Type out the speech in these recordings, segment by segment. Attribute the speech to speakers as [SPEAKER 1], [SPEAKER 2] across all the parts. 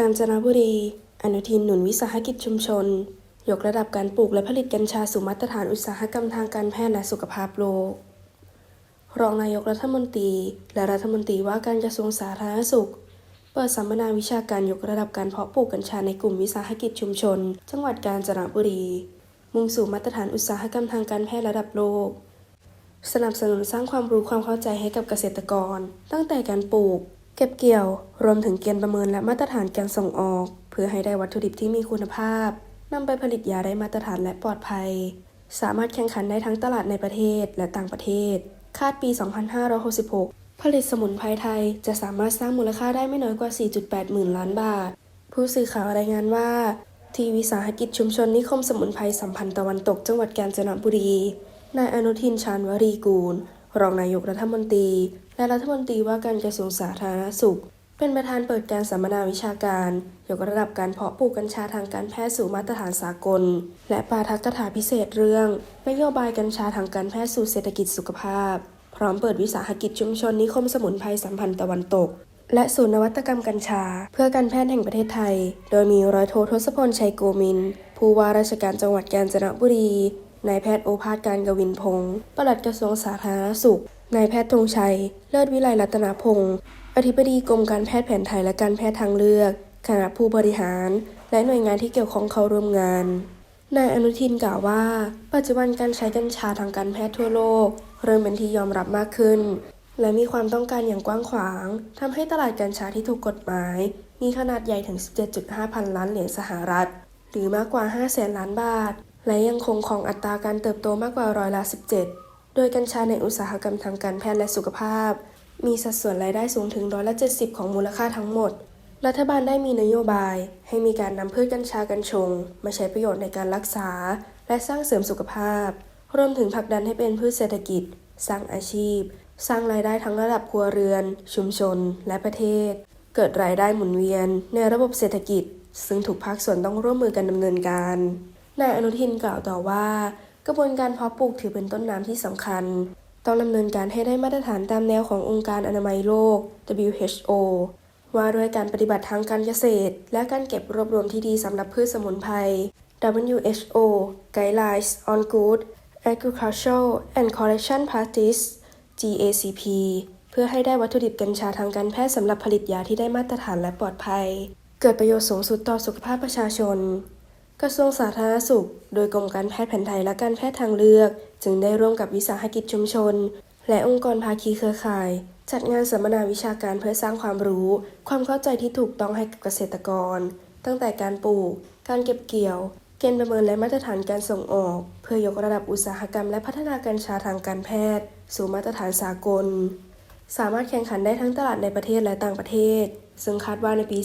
[SPEAKER 1] กาญจนบุรี อนุทินหนุนวิสาหกิจชุมชน ยกระดับการปลูกและผลิตกัญชาสู่มาตรฐานอุตสาหกรรมทางการแพทย์และสุขภาพโลก รองนายกรัฐมนตรี และรัฐมนตรีว่าการกระทรวงสาธารณสุข เปิดสัมมนาวิชาการยกระดับการเพาะปลูกกัญชาในกลุ่มวิสาหกิจชุมชน จังหวัดกาญจนบุรี มุ่งสู่มาตรฐานอุตสาหกรรมทางการแพทย์ระดับโลก สนับสนุนสร้างความรู้ความเข้าใจให้กับเกษตรกร ตั้งแต่การปลูก เก็บเกี่ยว รวมถึงเกณฑ์ประเมินและมาตรฐานการส่งออก เพื่อให้ได้วัตถุดิบที่มีคุณภาพนำไปผลิตยาได้มาตรฐานและปลอดภัย สามารถแข่งขันได้ทั้งตลาดในประเทศและต่างประเทศ คาดปี 2566 ผลิตสมุนไพรไทยจะสามารถสร้างมูลค่าได้ไม่น้อยกว่า 4.8 หมื่นล้านบาท ผู้สื่อข่าวรายงานว่า ทีวิสาหกิจชุมชนนิคมสมุนไพรสัมพันธ์ตะวันตกจังหวัดกาญจนบุรี นายอนุทินชาญวรีกูล รองนายกรัฐมนตรี และรัฐมนตรีว่าการกระทรวงสาธารณสุข เป็นประธานเปิดการสัมมนาวิชาการยกระดับการเพาะปลูกกัญชาทางการแพทย์สู่มาตรฐานสากล และปาฐกถาพิเศษเรื่องนโยบายกัญชาทางการแพทย์สู่เศรษฐกิจสุขภาพ พร้อมเปิดวิสาหกิจชุมชนนิคมสมุนไพรสัมพันธ์ตะวันตก และศูนย์นวัตกรรมกัญชา เพื่อการแพทย์แห่งประเทศไทย โดยมีร้อยโททศพลชัยโกมิน ผู้ว่าราชการจังหวัดกาญจนบุรีนายแพทย์โอภาสการกวินพงศ์ปลัดกระทรวงสาธารณสุข นายแพทย์ธงชัย เลิศวิไลรัตนพงศ์อธิบดีกรมการแพทย์แผนไทยและการแพทย์ทางเลือก คณะผู้บริหาร และหน่วยงานที่เกี่ยวข้องเข้าร่วมงาน นายอนุทินกล่าวว่า ปัจจุบันการใช้กัญชาทางการแพทย์ทั่วโลก เริ่มเป็นที่ยอมรับมากขึ้น และมีความต้องการอย่างกว้างขวางทำให้ตลาดกัญชาที่ถูกกฎหมาย มีขนาดใหญ่ถึง 17.5 พันล้านเหรียญสหรัฐ หรือมากกว่า 5 แสนล้านบาท และยังคงของอัตราการเติบโตมากกว่าร้อยละ 17 โดยกัญชาในอุตสาหกรรมทางการแพทย์และสุขภาพ มีสัดส่วนรายได้สูงถึงร้อยละ70 ของมูลค่าทั้งหมด รัฐบาลได้มีนโยบาย ให้มีการนำพืชกัญชากัญชง มาใช้ประโยชน์ในการรักษา และสร้างเสริมสุขภาพ รวมถึงผลักดันให้เป็นพืชเศรษฐกิจ สร้างอาชีพ สร้างรายได้ทั้งระดับครัวเรือน ชุมชน และประเทศ เกิดรายได้หมุนเวียน ในระบบเศรษฐกิจ ซึ่งทุกภาคส่วนต้องร่วมมือกันดำเนินการนายอนุทินกล่าวต่อว่า ระบวนการเพาะปลูกถือเป็นต้นน้ำที่สำคัญ ต้องดำเนินการให้ได้มาตรฐานตามแนวขององค์การอนามัยโลก WHO ว่าด้วยการปฏิบัติทางการเกษตร และการเก็บรวบรวมที่ดีสำหรับพืชสมุนไพร WHO Guidelines on Good Agricultural and Collection Practice GACP เพื่อให้ได้วัตถุดิบกัญชาทางการแพทย์สำหรับผลิตยาที่ได้มาตรฐานและปลอดภัย เกิดประโยชน์สูงสุดต่อสุขภาพประชาชน กระทรวงสาธารณสุข โดยกรมการแพทย์แผนไทยและการแพทย์ทางเลือก จึงได้ร่วมกับวิสาหกิจชุมชน และองค์กรภาคีเครือข่าย จัดงานสัมมนาวิชาการเพื่อสร้างความรู้ ความเข้าใจที่ถูกต้องให้กับเกษตรกร ตั้งแต่การปลูก การเก็บเกี่ยว เกณฑ์ประเมินและมาตรฐานการส่งออก เพื่อยกระดับอุตสาหกรรมและพัฒนากัญชาทางการแพทย์ สู่มาตรฐานสากล สามารถแข่งขันได้ทั้งตลาดในประเทศและต่างประเทศ ซึ่งคาดว่าในปี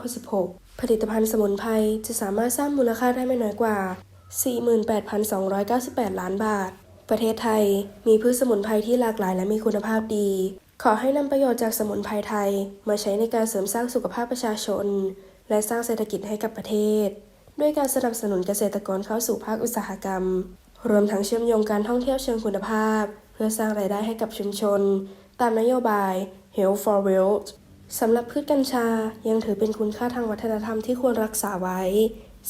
[SPEAKER 1] 2566 ผลิตภัณฑ์สมุนไพรจะสามารถสร้างมูลค่าได้ไม่น้อยกว่า 48,298 ล้านบาท ประเทศไทยมีพืชสมุนไพรที่หลากหลายและมีคุณภาพดี ขอให้นำประโยชน์จากสมุนไพรไทย มาใช้ในการเสริมสร้างสุขภาพประชาชน และสร้างเศรษฐกิจให้กับประเทศ ด้วยการสนับสนุนเกษตรกรเข้าสู่ภาคอุตสาหกรรม รวมทั้งเชื่อมโยงการท่องเที่ยวเชิงคุณภาพ เพื่อสร้างรายได้ให้กับชุมชน ตามนโยบาย Health for Wealth สำหรับพืชกัญชายังถือเป็นคุณค่าทางวัฒนธรรมที่ควรรักษาไว้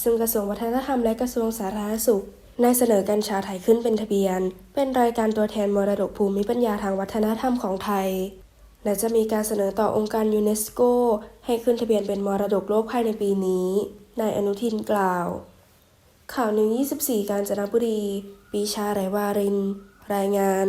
[SPEAKER 1] ซึ่งกระทรวงวัฒนธรรมและกระทรวงสาธารณสุขได้เสนอกัญชาไทยขึ้นเป็นทะเบียน เป็นรายการตัวแทนมรดกภูมิปัญญาทางวัฒนธรรมของไทย และจะมีการเสนอต่อองค์การยูเนสโก ให้ขึ้นทะเบียนเป็นมรดกโลกภายในปีนี้ นายอนุทินกล่าว ข่าวหนึ่ง24 การจนบุรี ปีชาไรวาริน รายงาน